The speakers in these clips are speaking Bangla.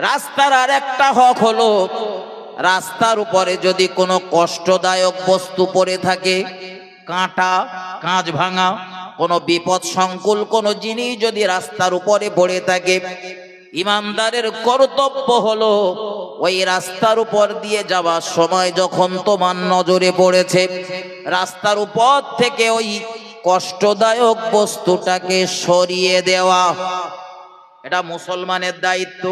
রাস্তার আর একটা হক হলো, রাস্তার উপরে যদি কোনো কষ্টদায়ক বস্তু পড়ে থাকে, কাঁটা, কাঁচ ভাঙা, কোনো বিপদ সংকুল কোনো জিনিস যদি রাস্তার উপরে পড়ে থাকে, ইমানদারের কর্তব্য হলো ওই রাস্তার উপর দিয়ে যাওয়ার সময় যখন তোমার নজরে পড়েছে, রাস্তার উপর থেকে ওই কষ্টদায়ক বস্তুটাকে সরিয়ে দেওয়া। এটা মুসলমানের দায়িত্ব।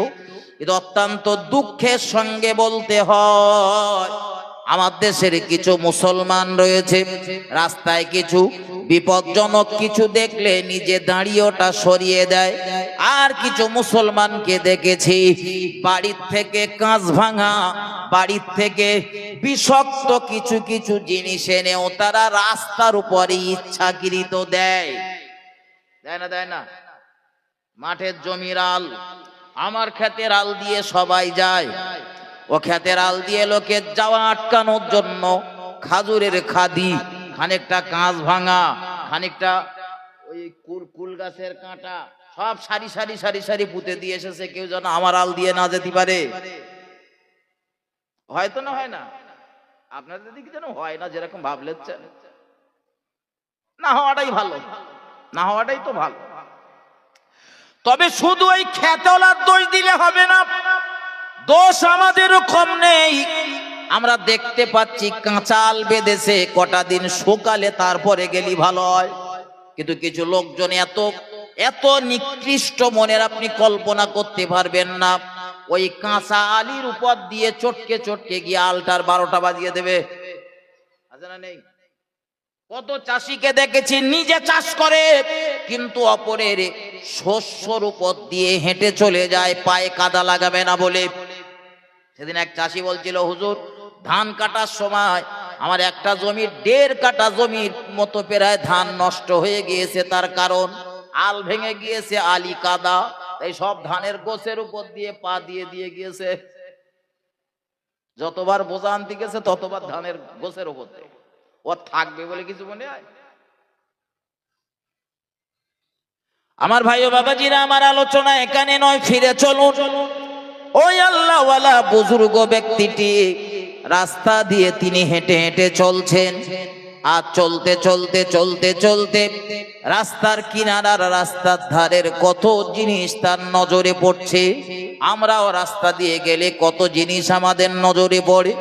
এটা অত্যন্ত দুঃখের সঙ্গে বলতে হয়, আমার দেশের কিছু মুসলমান রয়েছে, রাস্তায় কিছু বিপজ্জনক কিছু দেখলে নিজে দাঁড়িয়ে ওটা সরিয়ে দেয়। আর কিছু মুসলমানকে দেখেছি, বাড়ির থেকে কাঁচ ভাঙা, বাড়ির থেকে বিষাক্ত কিছু কিছু জিনিস এনেও তারা রাস্তার উপরে ইচ্ছাকৃত দেয়। দেয় না দেয় না। মাঠের জমির আল আমার ক্ষেতের আল দিয়ে সবাই যায়। ও ক্ষেতের আল দিয়ে লোকের যাওয়া আটকানোর জন্য খাজুরের খাদি, খানিকটা কাঁচ ভাঙা, খানিকটা ওই কুল গাছের কাঁটা, সব সারি সারি সারি সারি পুঁতে দিয়ে এসেছে। কেউ যেন আমার আল দিয়ে না যেতে পারে। হয়তো না হয় না? আপনাদের দিকে যেন হয় না, যেরকম ভাবলেছেন না হওয়াটাই ভালো। না হওয়াটাই তো ভালো। তবে শুধু ওই খেতলার দোষ দিলে হবে না। দোষ আমাদেরও কম নেই। আমরা দেখতে পাচ্ছি কাঁচাল বেঁধেছে, কটা দিন সকালে তারপরে গেলি ভালো হয়। কিন্তু কিছু লোকজন এত এত নিকৃষ্ট মনের আপনি কল্পনা করতে পারবেন না। ওই কাঁচা আলির উপর দিয়ে চটকে চটকে গিয়ে আলটার বারোটা বাজিয়ে দেবে। কত চাষিকে দেখেছি, নিজে চাষ করে, কিন্তু অপরের শস্যর উপর দিয়ে হেঁটে চলে যায়, পায়ে কাদা লাগাবে না বলে। সেদিন এক চাষি বলছিল, হুজুর, ধান কাটার সময় আমার একটা জমির দেড় কাটা জমির মতো প্রায় ধান নষ্ট হয়ে গিয়েছে। তার কারণ, আল ভেঙে গিয়েছে, আলি কাদা। তাই সব ধানের গোছের উপর দিয়ে পা দিয়ে দিয়ে গিয়েছে। যতবার বোঝা আনতে গেছে, ততবার ধানের গোছের উপর দিয়ে। ও থাকবে বলে কিছু মনে হয়? আমার ভাই ও বাবাজিরা, আমার আলোচনা এখানে নয়, ফিরে চলুন। ওই আল্লাহওয়ালা বুজুর্গ ব্যক্তিটি রাস্তা দিয়ে তিনি হেঁটে হেঁটে চলছেন। আর চলতে চলতে চলতে চলতে রাস্তার কিনারার রাস্তার ধারের কত জিনিস তার নজরে পড়ছে। আমরাও রাস্তা দিয়ে গেলে কত জিনিস আমাদের নজরে পড়ে।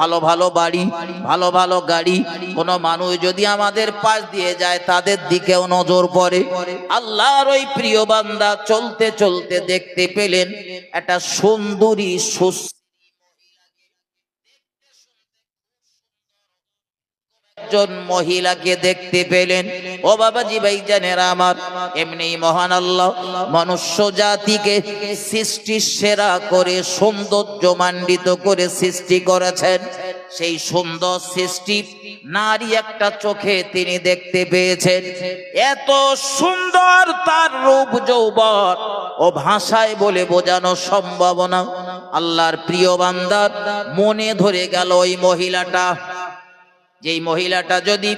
ভালো ভালো বাড়ি, ভালো ভালো গাড়ি, কোনো মানুষ যদি আমাদের পাশ দিয়ে যায়, তাদের দিকেও নজর পড়ে। আল্লাহর ওই প্রিয় বান্দা চলতে চলতে দেখতে পেলেন, একটা সুন্দরী, সুস্থ একজন মহিলাকে দেখতে পেলেন। ও বাবাজি ভাই জানেন আমার, এমনি মহান আল্লাহ, মনুষ্য জাতিকে সৃষ্টি সেরা করে সৌন্দর্য মান্ডিত করে সৃষ্টি করেছেন। সেই সুন্দর সৃষ্টি নারী একটা চোখে তিনি দেখতে পেয়েছেন। এত সুন্দর তার রূপ যৌবন ও ভাষায় বলে বোঝানো সম্ভাবনা আল্লাহর প্রিয় বান্দার মনে ধরে গেল ওই মহিলাটা যেই মহিলাটা যদি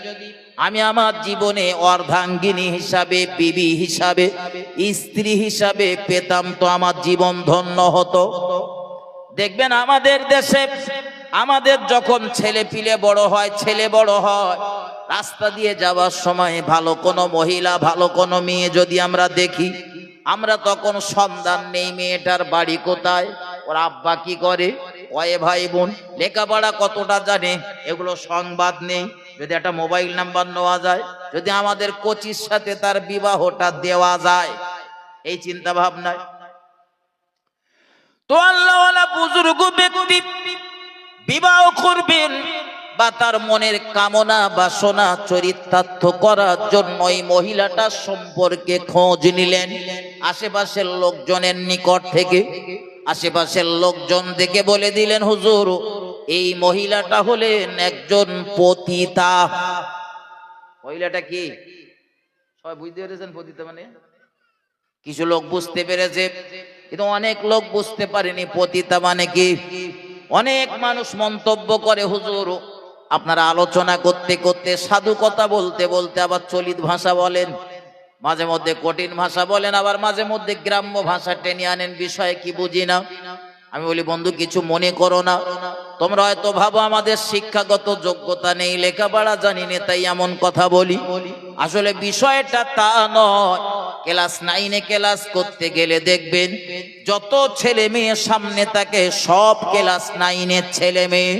আমি আমার জীবনে অর্ধাঙ্গিনী হিসাবে, বিবি হিসাবে, স্ত্রী হিসাবে পেতাম তো আমার জীবন ধন্য হতো। দেখবেন আমাদের দেশে আমাদের যখন ছেলে পিলে বড় হয়, ছেলে বড় হয়, রাস্তা দিয়ে যাওয়ার সময় ভালো কোনো মহিলা, ভালো কোনো মেয়ে যদি আমরা দেখি, আমরা তখন সন্ধান নেই মেয়েটার বাড়ি কোথায়, ওর আব্বা কি করে? কয়ে ভাই বোন, লেখাপড়া কতটা জানে? এগুলো সংবাদ নেই। যদি একটা মোবাইল নাম্বার নেওয়া যায়, যদি আমাদের কোচির সাথে তার বিবাহটা দেওয়া যায়, এই চিন্তা ভাবনায় তো আল্লাহওয়ালা বুজুর্গ ব্যক্তি বিবাহ করবেন বা তার মনের কামনা, বাসনা, চরিতার্থ করার জন্য এই মহিলাটার সম্পর্কে খোঁজ নিলেন। আশেপাশের লোকজনের নিকট থেকে আশেপাশের লোকজন দেখে বলে দিলেন, হুজুর, এই মহিলাটা হলেন একজন পতিতা। মহিলাটা কি? সবাই বুঝতে পেরেছেন পতিতা মানে? কিছু লোক বুঝতে পেরেছে, কিন্তু অনেক লোক বুঝতে পারেনি পতিতা মানে কি। অনেক মানুষ মন্তব্য করে, হুজুর, আপনারা আলোচনা করতে করতে সাধু কথা বলতে বলতে আবার চলিত ভাষা বলেন। মাঝে মধ্যে কঠিন ভাষা বলেন, আবার মাঝে মধ্যে গ্রাম্য ভাষা টেনে আনেন। বিষয়ে কি বুঝি না? আমি বলি, বন্ধু, কিছু মনে করো না। তোমরা হয়তো ভাবো, আমাদের শিক্ষাগত যোগ্যতা নেই, লেখাপড়া জানি না, তাই এমন কথা বলি। আসলে বিষয়টা তা নয়। ক্লাস নাইনে ক্লাস করতে গেলে দেখবেন, যত ছেলে মেয়ে সামনে থাকে, সব ক্লাস নাইনের ছেলে মেয়ে।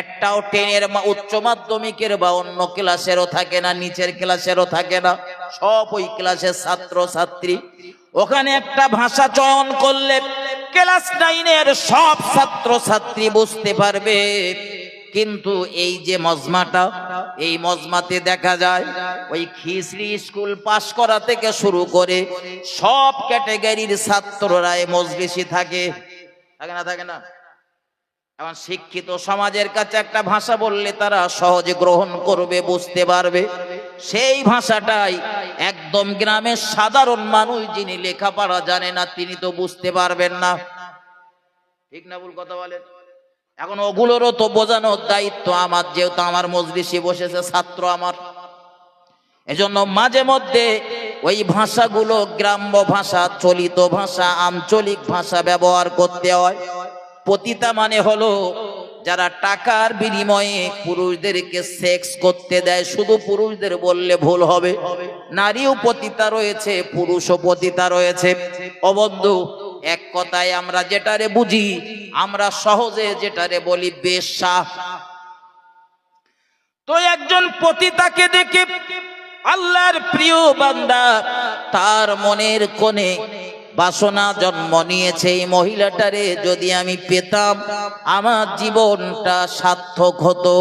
একটাও টেনের উচ্চ মাধ্যমিকের বা অন্য ক্লাসেরও থাকে না, নিচের ক্লাসেরও থাকে না। সব ওই ক্লাসের ছাত্র ছাত্রী ওখানে একটা ভাষা চয়ন করলে ক্লাস নাইনের সব ছাত্র ছাত্রী বুঝতে পারবে। কিন্তু এই যে মজমাটা, এই মজমাতে দেখা যায় ওই খিচড়ি স্কুল পাশ করা থেকে শুরু করে সব ক্যাটাগরির ছাত্ররা মজলিসি থাকে। থাকে না থাকে না? এখন শিক্ষিত সমাজের কাছে একটা ভাষা বললে তারা সহজে গ্রহণ করবে, বুঝতে পারবে। সেই ভাষাটাই একদম গ্রামের সাধারণ মানুষ যিনি লেখাপড়া জানে না, তিনি তো বুঝতে পারবেন না। ঠিক না ভুল কথা বলেন? এখন ওগুলোরও তো বোঝানোর দায়িত্ব আমার, যেহেতু আমার মজলিসে বসেছে ছাত্র আমার। এজন্য মাঝে মধ্যে ওই ভাষাগুলো গ্রাম্য ভাষা, চলিত ভাষা, আঞ্চলিক ভাষা ব্যবহার করতে হয়। পতিতা মানে হলো যারা টাকার বিনিময়ে পুরুষদেরকে সেক্স করতে দেয়, শুধু পুরুষদের বললে ভুল হবে। নারীও পতিতা রয়েছে, পুরুষও পতিতা রয়েছে। অবন্ধু এক কথায় আমরা যেটারে বুঝি, আমরা সহজে যেটারে বলি বেশ্যা। তো একজন পতিতাকে দেখে আল্লাহর প্রিয় বান্দা তার মনের কোণে বাসনা জন্ম নিয়েছে এই মহিলাটারে, যদি আমি পেতাম, আমার জীবনটা সার্থক হতো।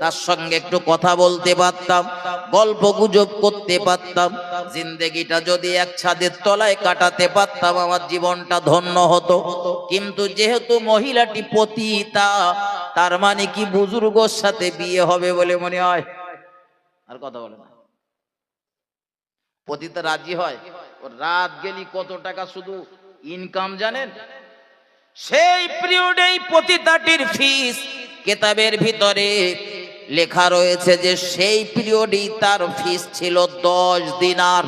তার সঙ্গে একটু কথা বলতে পারতাম, গল্প গুজব করতে পারতাম, জিন্দেগিটা যদি এক ছাদের তলায় কাটাতে পারতাম, আমার জীবনটা ধন্য হতো। কিন্তু যেহেতু মহিলাটি পতিতা, তার মানে কি বুজুর্গর সাথে বিয়ে হবে বলে মনে হয়? আর কথা বলে না। পতিতা রাজি হয়? রাত গেলি কত টাকা শুধু ইনকাম জানেন? সেই পিরিয়ডে এই পতিতাটির ফিস কেতাবের ভিতরে লেখা রয়েছে যে সেই পিরিয়ডেই তার ফিস ছিল দশ দিনার।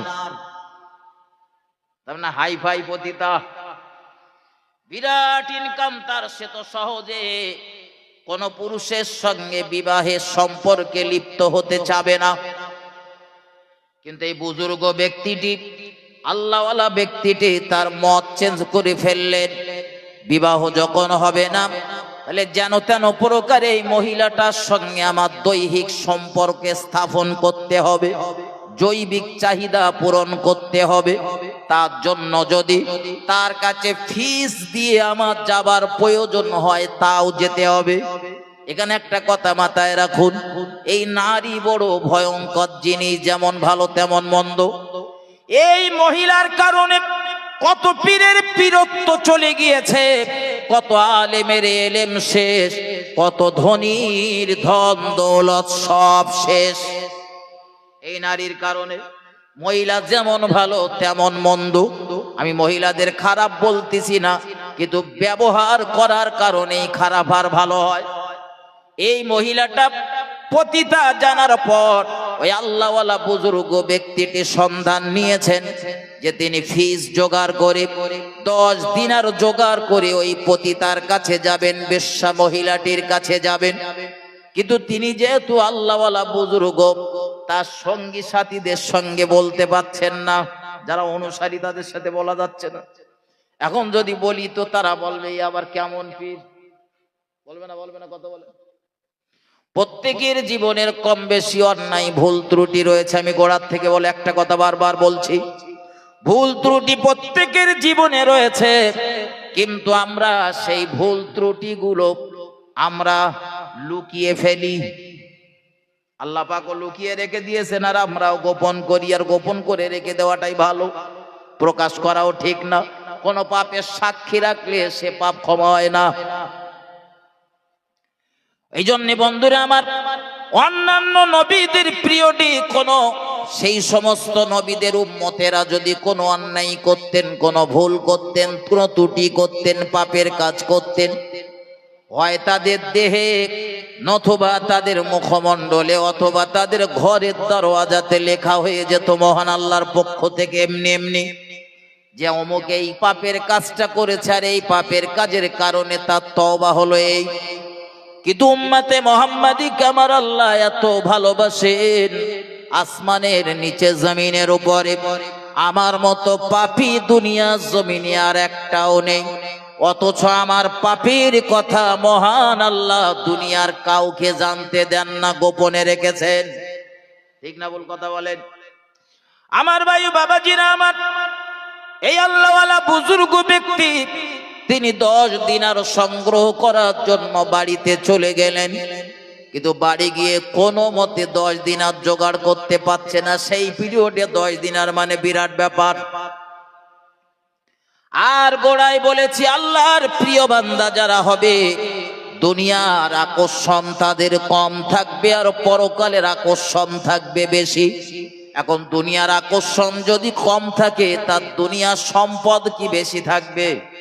তার মানে হাই ফাই পতিতা। বিরাট ইনকাম তার, সে তো সহজে কোন পুরুষের সঙ্গে বিবাহের সম্পর্কে লিপ্ত হতে চাবে না। কিন্তু এই বুজুর্গ ব্যক্তিটি আল্লাহওয়ালা ব্যক্তিটি তার মত চেঞ্জ করে ফেললেন। বিবাহ যখন হবে না, তাহলে যেন তেন প্রকারে এই মহিলাটার সঙ্গে আমার দৈহিক সম্পর্কে স্থাপন করতে হবে, জৈবিক চাহিদা পূরণ করতে হবে। তার জন্য যদি তার কাছে ফিস দিয়ে আমার যাবার প্রয়োজন হয়, তাও যেতে হবে। এখানে একটা কথা মাথায় রাখুন, এই নারী বড় ভয়ঙ্কর জিনিস, যেমন ভালো তেমন মন্দ। এই মহিলার কারণে কত পীরের পীরত্ব চলে গিয়েছে, কত আলেমের এলেম শেষ, কত ধনীর ধন দৌলত সব শেষ। এই নারীর কারণে মহিলা যেমন ভালো, তেমন মন্দ। আমি মহিলাদের খারাপ বলতেছি না, কিন্তু ব্যবহার করার কারণেই খারাপ আর ভালো হয়। এই মহিলাটা পতিতা জানার পর ওই আল্লাহওয়ালা বুজুর্গ ব্যক্তিটি সন্ধান নিয়েছেন যে তিনি ফিস জোগাড় করে দশ দিনার জোগাড় করে ওই পতিতার কাছে যাবেন, বেশ্যা মহিলাটির কাছে যাবেন। কিন্তু তিনি যেহেতু আল্লাহওয়ালা বুজুর্গ, তার সঙ্গী সাথীদের সঙ্গে বলতে পারছেন না, যারা অনুসারী তাদের সাথে বলা যাচ্ছে না। এখন যদি বলি তো তারা বলবে আবার কেমন পীর বলবে না বলবে না, কথা বলে। প্রত্যেকের জীবনের কম বেশি অন্যায়, ভুল ত্রুটি রয়েছে। আমি গোড়ার থেকে বলে একটা কথা বারবার বলছি। ভুল ত্রুটি প্রত্যেকের জীবনে রয়েছে, কিন্তু আমরা সেই ভুল ত্রুটিগুলো আমরা লুকিয়ে ফেলি। আল্লাহ পাকও লুকিয়ে রেখে দিয়েছেন, আর আমরাও গোপন করি, আর গোপন করে রেখে দেওয়াটাই ভালো। প্রকাশ করাও ঠিক না। কোন পাপের সাক্ষী রাখলে সে পাপ ক্ষমা হয় না। এই জন্য বন্ধুরা আমার অন্যান্য নবীদের প্রিয়টি কোন, সেই সমস্ত নবীদের উম্মতেরা যদি কোনো অন্যায় করতেন, কোনো ভুল করতেন, কোনো ত্রুটি করতেন, পাপের কাজ করতেন, হয় তাদের দেহে নথবা তাদের মুখমণ্ডলে অথবা তাদের ঘরের দরওয়াজাতে লেখা হয়ে যেত মহান আল্লাহর পক্ষ থেকে এমনি এমনি যে অমুক এই পাপের কাজটা করেছে আর এই পাপের কাজের কারণে তার তওবা হলো এই। কিন্তু উম্মাতে মোহাম্মদী কামার আল্লাহ এত ভালোবাসেন। আসমানের নিচে জমিনের উপরে। আমার মতো পাপি দুনিয়া জমিনে আর একটাও নেই। অথচ আমার পাপির কথা মহান আল্লাহ দুনিয়ার কাউকে জানতে দেন না, গোপনে রেখেছেন। ঠিক না বল কথা বলেন? আমার ভাই বাবাজিরা আমার, এই আল্লাহওয়ালা বুজুর্গ ব্যক্তি তিনি দশ দিনার সংগ্রহ করার জন্য বাড়িতে চলে গেলেন। কিন্তু বাড়ি গিয়ে কোনো মতে দশ দিনার জোগাড় করতে পারছে না। সেই পিরিয়ডে দশ দিনার মানে বিরাট ব্যাপার। আর গোড়ায় বলেছি, আল্লাহর প্রিয় বান্দা যারা হবে, দুনিয়ার আকর্ষণ তাদের কম থাকবে আর পরকালের আকর্ষণ থাকবে বেশি। এখন দুনিয়ার আকর্ষণ যদি কম থাকে, তার দুনিয়ার সম্পদ কি বেশি থাকবে?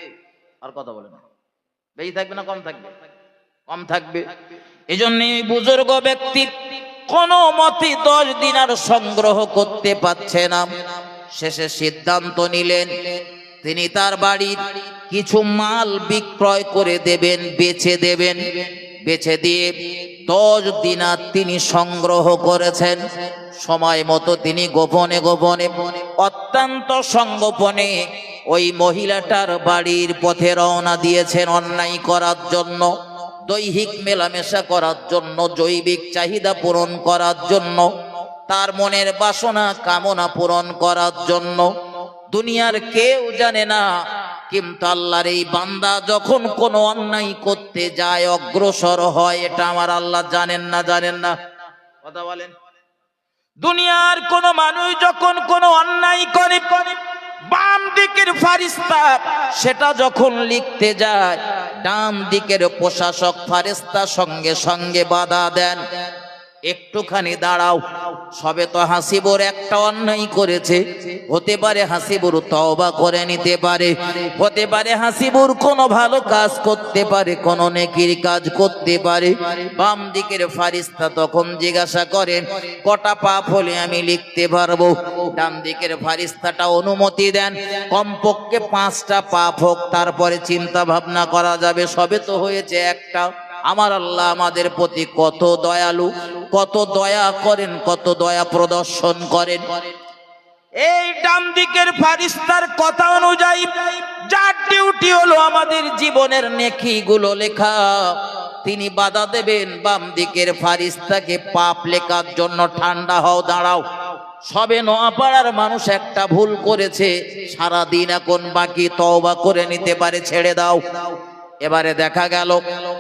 আর কথা বলে না। বেশি থাকবে না, কম থাকবে? কম থাকবে। এই জন্য বুজুর্গ ব্যক্তি কোনো মতে দশ দিন আর সংগ্রহ করতে পারছে না। শেষে সিদ্ধান্ত নিলেন, তিনি তার বাড়ির কিছু মাল বিক্রয় করে দেবেন, বেচে দেবেন। বেছে দিয়ে দশ দিনার তিনি সংগ্রহ করেছেন। সময় মতো তিনি গোপনে গোপনে, অত্যন্ত সংগোপনে ওই মহিলাটার বাড়ির পথে রওনা দিয়েছেন অন্যায় করার জন্য, দৈহিক মেলামেশা করার জন্য, জৈবিক চাহিদা পূরণ করার জন্য, তার মনের বাসনা কামনা পূরণ করার জন্য। দুনিয়ার কেউ জানে না, কিন্তু আল্লাহর এই বান্দা যখন কোনো অন্যায় করতে যায়, অগ্রসর হয়, এটা আমার আল্লাহ জানেন না জানেন না। কথা বলেন। দুনিয়ার কোন মানুষ যখন কোনো অন্যায় করে বাম দিকের ফারিস্তা, সেটা যখন লিখতে যায়, ডান দিকের প্রশাসক ফারিস্তা সঙ্গে সঙ্গে বাধা দেন। একটুখানি দাঁড়াও। সবে তো হাসিবর একটা অন্যায় করেছে। হতে পারে হাসিবুর তওবা করে নিতে পারে। হতে পারে হাসিবুর কোনো ভালো কাজ করতে পারে, কোনো নেকির কাজ করতে পারে। বাম দিকের ফারিস্তা তখন জিজ্ঞাসা করেন, কটা পাপ হলে আমি লিখতে পারব? ডান দিকের ফারিস্তাটা অনুমতি দেন, কমপক্ষে পাঁচটা পাপ হোক, তারপরে চিন্তা ভাবনা করা যাবে। সবে তো হয়েছে একটা। আমার আল্লাহ আমাদের প্রতি কত দয়ালু, কত দয়া করেন, কত দয়া প্রদর্শন করেন। এই ডান দিকের ফারিস্তার কথা অনুযায়ী, যার ডিউটি হলো আমাদের জীবনের নেকি গুলো লেখা। তিনি বাধা দেবেন বাম দিকের ফারিস্তাকে পাপ লেখার জন্য ঠান্ডা হও, দাঁড়াও। সবে নোয়াপাড়ার মানুষ একটা ভুল করেছে সারা দিন এখন বাকি তওবা করে নিতে পারে, ছেড়ে দাও। এবারে দেখা গেল,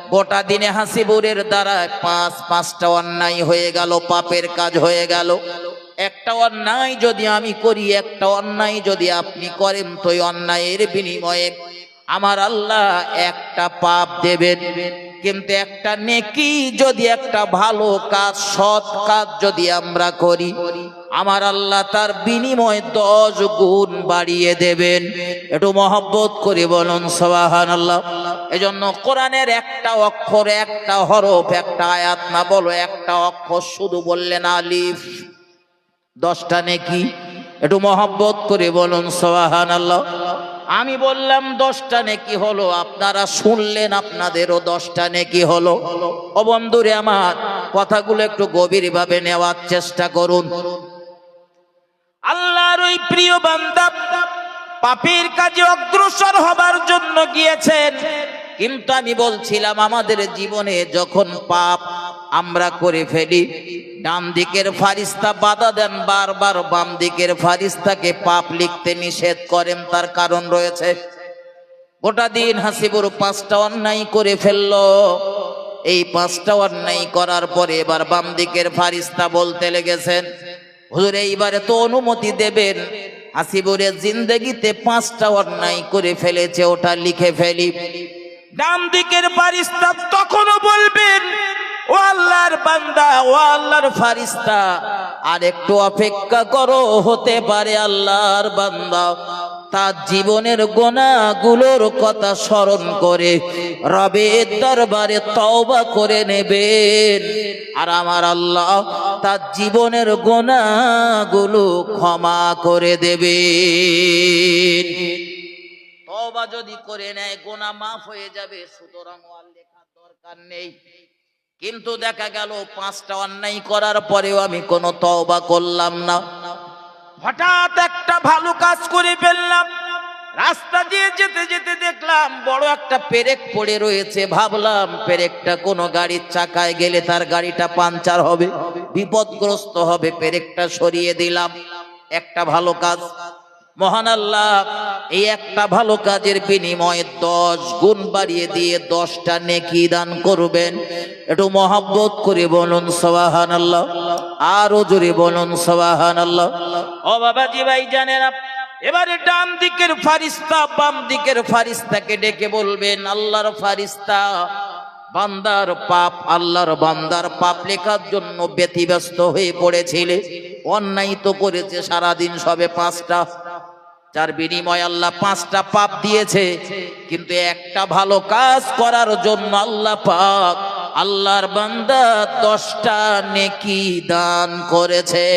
গোটা দিনে হাসিবুরের দ্বারা পাঁচ, পাঁচটা অন্যায় হয়ে গেল, পাপের কাজ হয়ে গেল। একটা অন্যায় যদি আমি করি, একটা অন্যায় যদি আপনি করেন, তো অন্যায়ের বিনিময়ে আমার আল্লাহ একটা পাপ দেবেন। কিন্তু একটা নেকি যদি, একটা ভালো কাজ, সৎ কাজ যদি আমরা করি আমার আল্লাহ তার বিনিময় দশ গুণ বাড়িয়ে দেবেন। একটু মহব্বত করে বলুন সবাহান আল্লাহ এজন্য কোরআনের একটা অক্ষর, একটা হরফ, একটা আয়াত না বলো, একটা অক্ষর শুধু বললেন আলিফ। দশটা নেকি? একটু মহব্বত করে বলুন সবাহান আল্লাহ আমি বললাম দশটা নেকি হলো, আপনারা শুনলেন আপনাদেরও দশটা নেকি হলো। ও বন্ধুরে আমার, কথাগুলো একটু গভীরভাবে নেওয়ার চেষ্টা করুন। আল্লাহর ওই প্রিয় বান্দা পাপের কাজে অগ্রসর হবার জন্য গিয়েছেন। কিন্তু আমি বলছিলাম, আমাদের জীবনে যখন পাপ আমরা করে ফেলি, ডান দিকের ফারিস্তা বাধা দেন, বারবার বাম দিকের ফারিস্তাকে পাপ লিখতে নিষেধ করেন, তার কারণ রয়েছে। গোটা দিন হাসিবুর পাঁচটা অন্যায় করে ফেলল। এই পাঁচটা অন্যায় করার পরে এবার বাম দিকের ফারিস্তা বলতে লেগেছেন হুজুর, এইবারে তো অনুমতি দেবেন। হাসিবুরের জিন্দগিতে পাঁচটা অন্যায় করে ফেলেছে, ওটা লিখে ফেলি। ডান দিকের ফারিস্তা তখনও বলবেন, ও আল্লাহর বান্দা, ও আল্লাহর ফারিস্তা। আর একটু অপেক্ষা করো, হতে পারে আল্লাহর বান্দা। তার জীবনের গোনাগুলোর কথা স্মরণ করে রবের দরবারে তওবা করে নেবেন। আর আমার আল্লাহ তার জীবনের গোনাগুলো ক্ষমা করে দেবেন। তওবা যদি করে নেয়, গোনা মাফ হয়ে যাবে। সুতরাং আর লেখার দরকার নেই। কিন্তু দেখা গেল, পাঁচটা অন্যায় করার পরেও আমি কোনো তওবা করলাম না। হঠাৎ একটা ভালো কাজ করে ফেললাম। রাস্তা দিয়ে যেতে যেতে দেখলাম বড় একটা পেরেক পড়ে রয়েছে। ভাবলাম পেরেকটা কোনো গাড়ির চাকায় গেলে তার গাড়িটা পাঞ্চার হবে, বিপদগ্রস্ত হবে। পেরেকটা সরিয়ে দিলাম। একটা ভালো কাজ মহান আল্লাহ, এই একটা ভালো কাজের বিনিময়ে দশ গুণ বাড়িয়ে দিয়ে দশটা নেকি দান করবেন। একটু মহাব্বত করে বলুন সবাহান আল্লাহ আরও জোরে বলুন সবাহান আল্লাহ ও বাবাজি ভাই জানেন এবারে ডান দিকের ফারিস্তা, বাম দিকের ফারিস্তাকে ডেকে বলবেন, আল্লাহর ফারিস্তা, বান্দার পাপ, আল্লাহর বান্দার পাপ লেখার জন্য ব্যতিব্যস্ত হয়ে পড়েছিলে। অন্যায় তো করেছে সারাদিন সবে পাঁচটা। যার বিনিময় আল্লাহ পাঁচটা পাপ দিয়েছে, কিন্তু একটা ভালো কাজ করার জন্য আল্লাহ পাক আল্লাহর বান্দা দশটা নেকি দান করেছে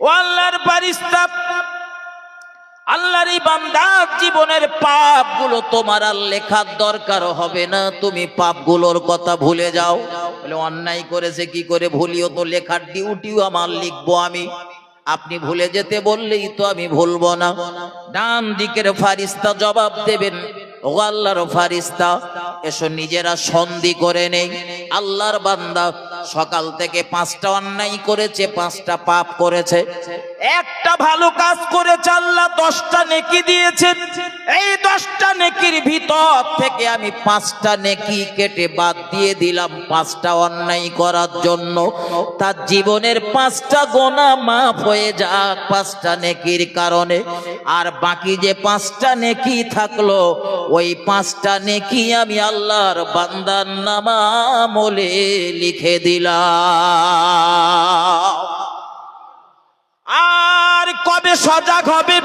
ও আল্লাহর পারিস্তা আল্লাহর এই বান্দার জীবনের পাপগুলো তোমার আর লেখার দরকার হবে না, তুমি পাপগুলোর কথা ভুলে যাও। বলে অন্যায় করেছে, কি করে ভুলিও তো লেখার ডিউটিও আমার লিখব আমি। আপনি ভুলে যেতে বললেই তো আমি ভুলবো না। ডান দিকের ফারিস্তা জবাব দেবেন ও আল্লাহর ফারিস্তা, এসো নিজেরা সন্ধি করে নেই। আল্লাহর বান্দা সকাল থেকে পাঁচটা অন্যায় করেছে, পাঁচটা পাপ করেছে। একটা ভালো কাজ করেছে আল্লাহ, দশটা নেকি দিয়েছেন এই দশটা নেকির ভিতর থেকে আমি পাঁচটা নেকি কেটে বাদ দিয়ে দিলাম পাঁচটা অন্যায় করার জন্য। তার জীবনের পাঁচটা গোনা মাফ হয়ে যাক পাঁচটা নেকির কারণে। আর বাকি যে পাঁচটা নেকি থাকল, ওই পাঁচটা নেকি আমি আল্লাহর বান্দার নামামলে লিখে দিলাম। আর কবে সজাগ হবে?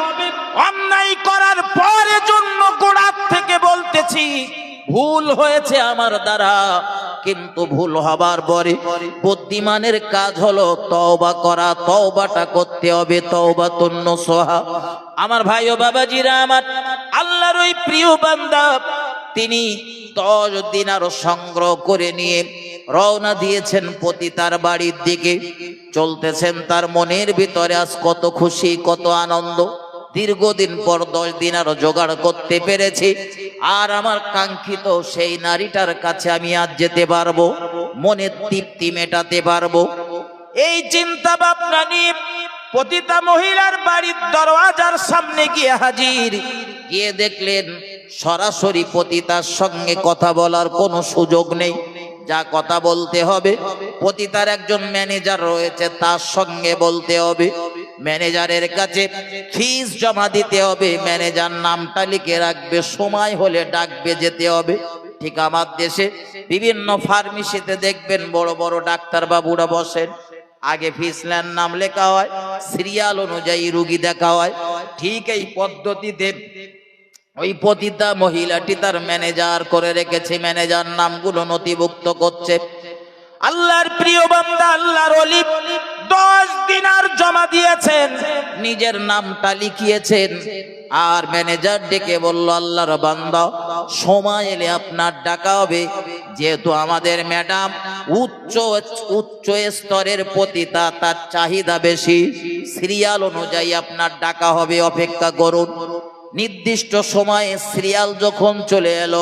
অন্যায় করার পরে জন্য গোড়ার থেকে বলতেছি ভুল হয়েছে আমার দ্বারা, কিন্তু ভুল হবার পরে বুদ্ধিমানের কাজ হলো তওবা করা, তওবাটা করতে হবে তওবা তন্ন সোহা আমার ভাই ও বাবাজিরা, আমার আল্লাহর ওই প্রিয় বান্দা, তিনি দশ দিন আরও সংগ্রহ করে নিয়ে রওনা দিয়েছেন পতি তার বাড়ির দিকে। চলতেছেন তার মনের ভিতরে আজ কত খুশি, কত আনন্দ। দীর্ঘদিন পর দশ দিন আরও জোগাড় করতে পেরেছি। আর আমার কাঙ্ক্ষিত সেই নারীটার কাছে আমি আজ যেতে পারব মনের তৃপ্তি মেটাতে পারব। এই চিন্তা ভাবনা নিয়ে পতিতা মহিলার বাড়ির দরওয়াজার সামনে গিয়ে হাজির। গিয়ে দেখলেন সরাসরি পতিতার সঙ্গে কথা বলার কোনো সুযোগ নেই। যা কথা বলতে হবে, পতিতার একজন ম্যানেজার রয়েছে, তার সঙ্গে বলতে হবে। ম্যানেজারের কাছে ফিস জমা দিতে হবে। ম্যানেজার নামটা লিখে রাখবে, সময় হলে ডাকবে যেতে হবে। ঠিক আমার দেশে বিভিন্ন ফার্মেসিতে দেখবেন বড় বড় ডাক্তার বাবুরা বসেন। আগে ফিস ফিসল্যান নাম লেখা হয়, সিরিয়াল অনুযায়ী রুগী দেখা হয়। ঠিক এই পদ্ধতিতে ওই পতিতা মহিলাটি তার ম্যানেজার করে রেখেছে। ম্যানেজার নামগুলো নথিভুক্ত করছে। আল্লাহর প্রিয় বান্দা, আল্লাহর অলি দশ দিনার জমা দিয়েছেন, নিজের নামটা লিখিয়েছেন। আর ম্যানেজার ডেকে বলল, আল্লাহর বান্দা, সময় এলে আপনার ডাকা হবে। যেহেতু আমাদের ম্যাডাম উচ্চ উচ্চ স্তরের পতিতা, তার চাহিদা বেশি। সিরিয়াল অনুযায়ী আপনার ডাকা হবে, অপেক্ষা করুন। নির্দিষ্ট সময়ে সিরিয়াল যখন চলে এলো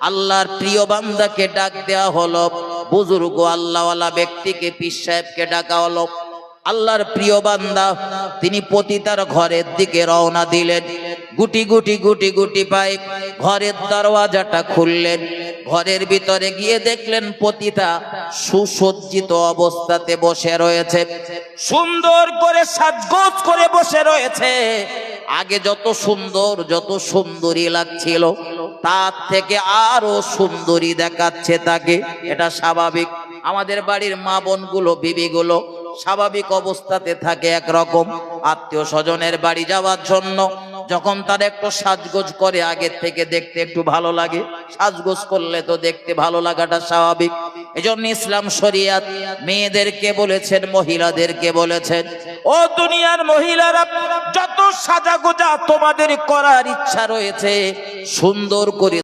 আল্লাহর প্রিয় বান্দাকে ডাক দেওয়া হলো, বুজুর্গ আল্লাহওয়ালা ব্যক্তিকে, পীর সাহেবকে ডাকা হলো। আল্লাহর প্রিয় বান্দা, তিনি পতিতার ঘরের দিকে রওনা দিলেন। গুটি গুটি গুটি গুটি পাই ঘরের দরওয়াজাটা খুললেন। ঘরের ভিতরে গিয়ে দেখলেন পতিতা সুসজ্জিত অবস্থাতে বসে রয়েছে। সুন্দর করে সাজগোজ করে বসে রয়েছে। আগে যত সুন্দর, যত সুন্দরী লাগছিল তার থেকে আরও সুন্দরী দেখাচ্ছে তাকে। এটা স্বাভাবিক। আমাদের বাড়ির মা বোনগুলো, বিবিগুলো স্বাভাবিক অবস্থাতে থাকে একরকম। আত্মীয় স্বজনের বাড়ি যাওয়ার জন্য যখন তারা একটু সাজগোজ করে আগের থেকে দেখতে একটু ভালো লাগে, সাজগোজ করলে তো দেখতে ভালো লাগাটা স্বাভাবিক। এজন্য ইসলাম শরিয়াত মেয়েদেরকে বলেছেন, মহিলাদেরকে বলেছেন, ও দুনিয়ার মহিলারা, যত সাজাগোজা তোমাদের করার ইচ্ছা রয়েছে, সুন্দর করে